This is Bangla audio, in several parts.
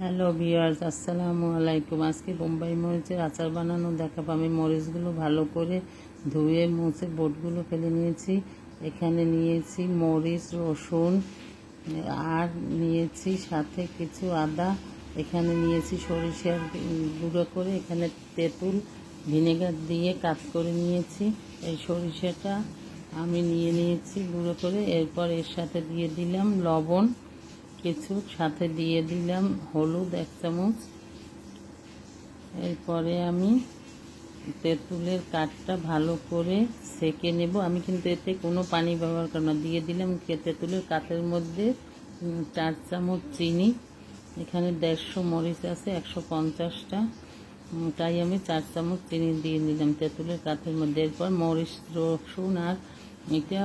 হ্যালো ভিউয়ার্স, আসসালামু আলাইকুম। আজকে বোম্বাই মরিচের আচার বানানো দেখাবো। আমি মরিচগুলো ভালো করে ধুয়ে মুছে বোটগুলো ফেলে নিয়েছি। এখানে নিয়েছি মরিচ, রসুন, আর নিয়েছি সাথে কিছু আদা। এখানে নিয়েছি সরিষার গুঁড়ো করে এখানে তেঁতুল ভিনেগার দিয়ে কাজ করে নিয়েছি। এই সরিষাটা আমি নিয়ে নিয়েছি গুঁড়ো করে। এরপর এর সাথে দিয়ে দিলাম লবণ। কিছু, সাথে দিয়ে দিলাম হলুদ এক চামচ। এরপরে আমি তেঁতুলের কাঠটা ভালো করে সেকে নেব। আমি কিন্তু এতে কোনো পানি ব্যবহার করব না। দিয়ে দিলাম তেঁতুলের কাঠের মধ্যে চার চামচ চিনি। এখানে দেড়শো মরিচ আছে, একশো পঞ্চাশটা। তাই আমি চার চামচ চিনি দিয়ে দিলাম তেঁতুলের কাঠের মধ্যে। এরপর মরিচ, রসুন আর এটা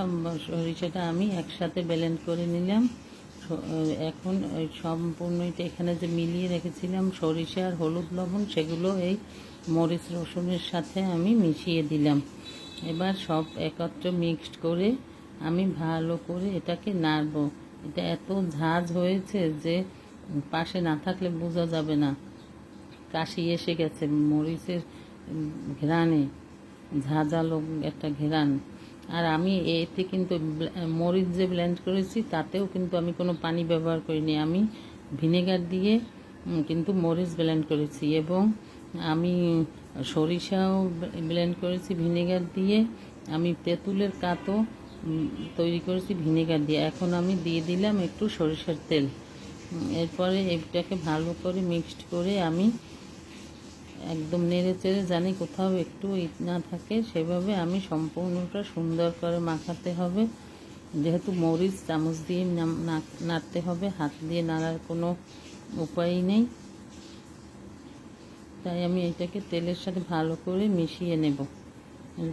সরিষাটা আমি একসাথে ব্লেন্ড করে নিলাম। এখন ওই সম্পূর্ণ এটা এখানে যে মিলিয়ে রেখেছিলাম সরিষা আর হলুদ লবণ সেগুলো এই মরিচ রসুনের সাথে আমি মিশিয়ে দিলাম। এবার সব একত্র মিক্সড করে আমি ভালো করে এটাকে নাড়ব। এটা এত ঝাঁজ হয়েছে যে পাশে না থাকলে বোঝা যাবে না। কাশি এসে গেছে মরিচের উম, ঘ্রাণে ঝাঁঝালো একটা ঘেরান আর আমি এতে কিন্তু মরিচ যে ব্লেন্ড করেছি, তাতেও কিন্তু আমি কোনো পানি ব্যবহার করিনি। আমি ভিনেগার দিয়ে কিন্তু মরিচ ব্লেন্ড করেছি এবং আমি সরিষাও ব্লেন্ড করেছি ভিনেগার দিয়ে। আমি তেঁতুলের কাতও তৈরি করেছি ভিনেগার দিয়ে। এখন আমি দিয়ে দিলাম একটু সরিষার তেল। এরপরে এটাকে ভালো করে মিক্সড করে আমি একদম নেড়ে চেড়ে জানি কোথাও একটু ইট না থাকে, সেভাবে আমি সম্পূর্ণটা সুন্দর করে মাখাতে হবে। যেহেতু মরিচ, চামচ দিয়ে নাড়তে হবে, হাত দিয়ে নাড়ার কোনো উপায় নেই। তাই আমি এটাকে তেলের সাথে ভালো করে মিশিয়ে নেব।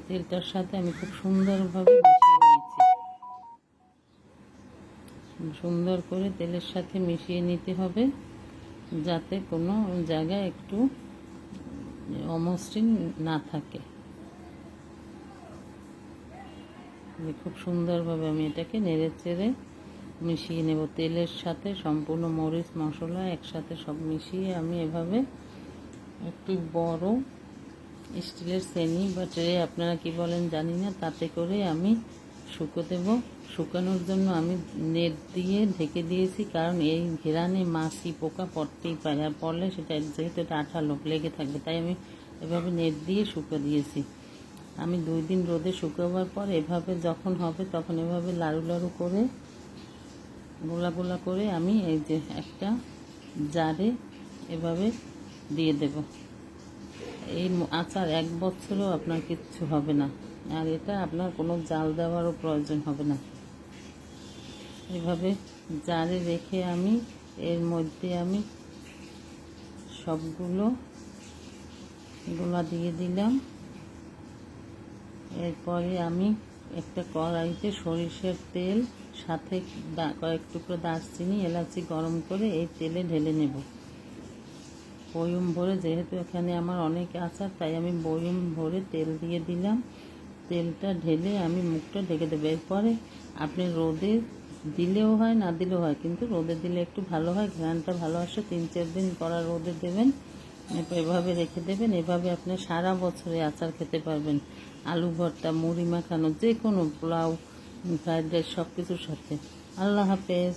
তেলটার সাথে আমি খুব সুন্দরভাবে মিশিয়ে সুন্দর করে তেলের সাথে মিশিয়ে নিতে হবে, যাতে কোনো জায়গায় একটু অমসৃণ না থাকে। খুব সুন্দরভাবে আমি এটাকে নেড়ে চেড়ে মিশিয়ে নেব। তেলের সাথে সম্পূর্ণ মরিচ মশলা একসাথে সব মিশিয়ে আমি এভাবে একটু বড় স্টিলের শ্রেণি বা ট্রে, আপনারা কি বলেন জানি না, তাতে করে আমি শুকো দেব। শুকানোর জন্য আমি নেট দিয়ে ঢেকে দিয়েছি, কারণ এই ঘেরানে মাছি পোকা পড়তেই পারে। আর পড়লে সেটা যেহেতু এটা আঠালো লেগে থাকবে, তাই আমি এভাবে নেট দিয়ে শুকো দিয়েছি। আমি দুই দিন রোদে শুকাবার পর এভাবে যখন হবে তখন এভাবে লাড়ু লাড়ু করে, গোলা গোলা করে আমি এই যে একটা জারে এভাবে দিয়ে দেব। এই আচার এক বছরও আপনার কিচ্ছু হবে না। আর এটা আপনার কোনো জাল দেওয়ারও প্রয়োজন হবে না। এভাবে জারে রেখে আমি, এর মধ্যে আমি সবগুলো গোলা দিয়ে দিলাম। এরপরে আমি একটা কড়াইতে সরিষার তেল, সাথে কয়েক টুকরো দারচিনি, এলাচি গরম করে এই তেলে ঢেলে নেব। বয়ম ভরে, যেহেতু এখানে আমার অনেক আচার তাই আমি বয়ম ভরে তেল দিয়ে দিলাম। তেলটা ঢেলে আমি মুখটা ঢেকে দেবো। এরপরে আপনি রোদে দিলেও হয়, না দিলেও হয়, কিন্তু রোদে দিলে একটু ভালো হয়। ঘ্রাণটা ভালো আসে, তিন, চার দিন করা রোদে দেবেন। এভাবে রেখে দেবেন। এভাবে আপনি সারা বছরে আচার খেতে পারবেন। আলু ভর্তা, মুড়ি মাখানো যে কোনো পোলাও, ফ্রাইড রাইস সব কিছুর সাথে। আল্লাহ হাফেজ।